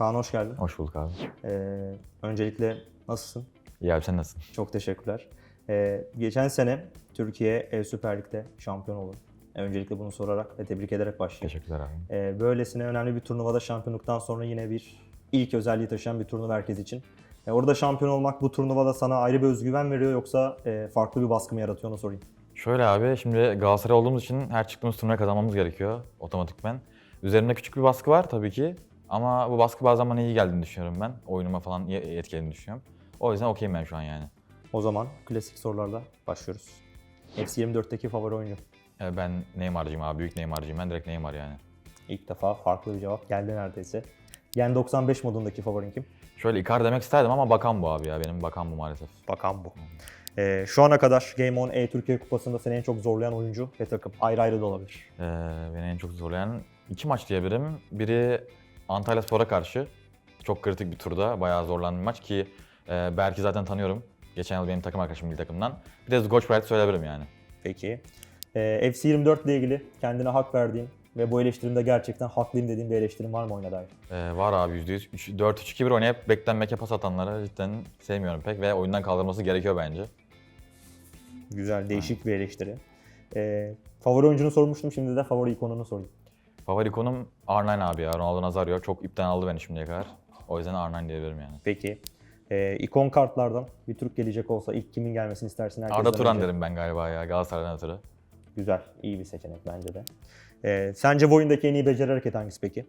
Kaan hoş geldin. Hoş bulduk abi. Ee, öncelikle nasılsın? İyi abi sen nasılsın? Çok teşekkürler. Ee, geçen sene Türkiye e, Süper Lig'de şampiyon oldu. Ee, öncelikle bunu sorarak ve tebrik ederek başlayayım. Teşekkürler abi. Ee, böylesine önemli bir turnuvada şampiyonluktan sonra yine bir ilk özelliği taşıyan bir turnuva herkes için. Ee, orada şampiyon olmak bu turnuvada sana ayrı bir özgüven veriyor yoksa e, farklı bir baskı mı yaratıyor onu sorayım. Şöyle abi şimdi Galatasaray olduğumuz için her çıktığımız turnuvayı kazanmamız gerekiyor otomatikmen. Üzerimde küçük bir baskı var tabii ki. Ama bu baskı bazen bana iyi geldiğini düşünüyorum ben. Oyunuma falan iyi etkilediğini düşünüyorum. O yüzden okeyim ben şu an yani. O zaman klasik sorularla başlıyoruz. FC24'teki favori oyuncu. Ee, Ben Neymar'cıyım abi. Büyük Neymar'cıyım. Ben direkt Neymar yani. İlk defa farklı bir cevap geldi neredeyse. Gen 95 modundaki favorin kim? Şöyle Icardi demek isterdim ama bakan bu abi ya. Benim bakan bu maalesef. Bakan bu. Ee, şu ana kadar Game On E Türkiye Kupası'nda seni en çok zorlayan oyuncu ve takım. Ayrı ayrı da olabilir. Ee, beni en çok zorlayan iki maç diyebilirim. Biri Antalya Spor'a karşı. Çok kritik bir turda. Bayağı zorlandığım bir maç ki e, Berk'i zaten tanıyorum. Geçen yıl benim takım arkadaşım milli takımdan. Bir de Zgoç Bright söyleyebilirim yani. Peki. Ee, FC24 ile ilgili kendine hak verdiğin ve bu eleştirimde gerçekten haklıyım dediğin bir eleştirin var mı oyuna dair? Ee, var abi %100. 4-3-2-1 oynayıp beklenmeke pas atanları cidden sevmiyorum pek ve oyundan kaldırılması gerekiyor bence. Güzel, değişik bir eleştiri. Ee, favori oyuncunu sormuştum, şimdi de favori ikonunu sorayım. Favori konum R9 abi ya. Ronaldo Nazario. Çok ipten aldı beni şimdiye kadar. O yüzden R9 diyebilirim yani. Peki. Ee, ikon kartlardan bir Türk gelecek olsa ilk kimin gelmesini istersin? herkesten Arda Turan önce? derim ben galiba ya Galatasaray'dan ötürü. Güzel, iyi bir seçenek bence de. Ee, sence bu oyundaki en iyi beceri hareket hangisi peki?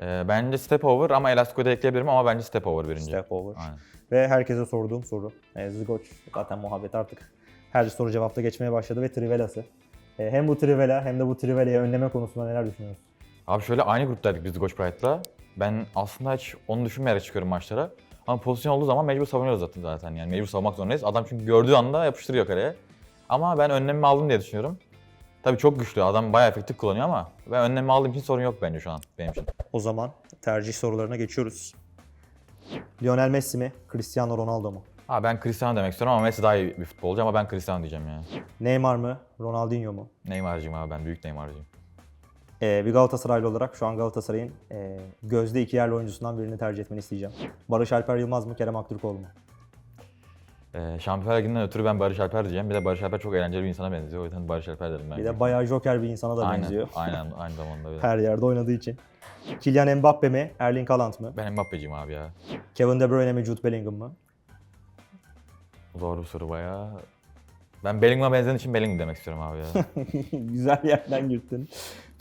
Ee, bence step over ama Elastico'yu da ekleyebilirim ama bence step over birinci. Step over. Aynen. Ve herkese sorduğum soru. E, Zgoç zaten muhabbet artık her soru cevapta geçmeye başladı ve Trivela'sı. E, hem bu Trivela hem de bu Trivela'yı önleme konusunda neler düşünüyorsun? Abi şöyle aynı gruptaydık biz Goç Bright'la. Ben aslında hiç onu düşünmeyerek çıkıyorum maçlara. Ama pozisyon olduğu zaman mecbur savunuyoruz zaten zaten yani mecbur savunmak zorundayız. Adam çünkü gördüğü anda yapıştırıyor kaleye. Ama ben önlemimi aldım diye düşünüyorum. Tabii çok güçlü adam bayağı efektif kullanıyor ama ben önlemimi aldığım için sorun yok bence şu an benim için. O zaman tercih sorularına geçiyoruz. Lionel Messi mi, Cristiano Ronaldo mu? Ha ben Cristiano demek istiyorum ama Messi daha iyi bir futbolcu ama ben Cristiano diyeceğim ya. Neymar mı, Ronaldinho mu? Neymar'cıyım abi ben büyük Neymar'cıyım. E, bir Galatasaraylı olarak şu an Galatasaray'ın e, gözde iki yerli oyuncusundan birini tercih etmeni isteyeceğim. Barış Alper Yılmaz mı, Kerem Aktürkoğlu mu? Ee, Şampiyonlar Ligi'nden ötürü ben Barış Alper diyeceğim. Bir de Barış Alper çok eğlenceli bir insana benziyor. O yüzden Barış Alper derim ben. Bir de bayağı joker bir insana da aynen, benziyor. Aynen, aynı zamanda öyle. Her yerde oynadığı için. Kylian Mbappe mi, Erling Haaland mı? Ben Mbappe'ciyim abi ya. Kevin De Bruyne mi, Jude Bellingham mı? Zor bir soru bayağı. Ben Bellingham'a benzediğin için Bellingham demek istiyorum abi ya. Güzel yerden girdin.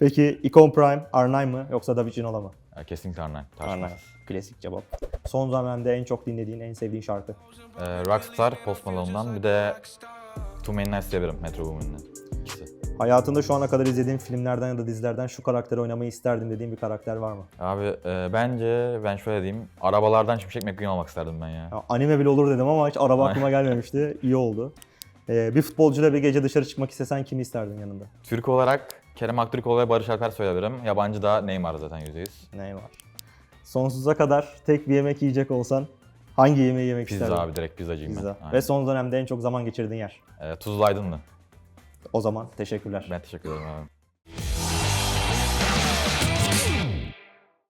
Peki Icon Prime, R9 mı yoksa Da Vinci Nola mı? ya kesinlikle Arnay. R9. tartışmasız. Klasik cevap. Son zamanda en çok dinlediğin, en sevdiğin şarkı? Ee, Rockstar, Post Malone'dan bir de Too Many Nights diyebilirim Metro Boomin'den. İkisi. Hayatında şu ana kadar izlediğin filmlerden ya da dizilerden şu karakteri oynamayı isterdim dediğin bir karakter var mı? Abi e, bence ben şöyle diyeyim. Arabalardan Şimşek McQueen olmak isterdim ben ya. Ya, anime bile olur dedim ama hiç araba aklıma gelmemişti. İyi oldu. Ee, bir futbolcuyla bir gece dışarı çıkmak istesen kimi isterdin yanında? Türk olarak Kerem Aktürkoğlu ve Barış Alper söyleyebilirim. Yabancı da Neymar zaten %100. Neymar. Sonsuza kadar tek bir yemek yiyecek olsan hangi yemeği yemek Pizza isterdin? abi direkt pizzacıyım Pizza. ben. Aynen. Ve son dönemde en çok zaman geçirdiğin yer. E, Tuzlu Aydınlı. O zaman teşekkürler. Ben teşekkür ederim abi.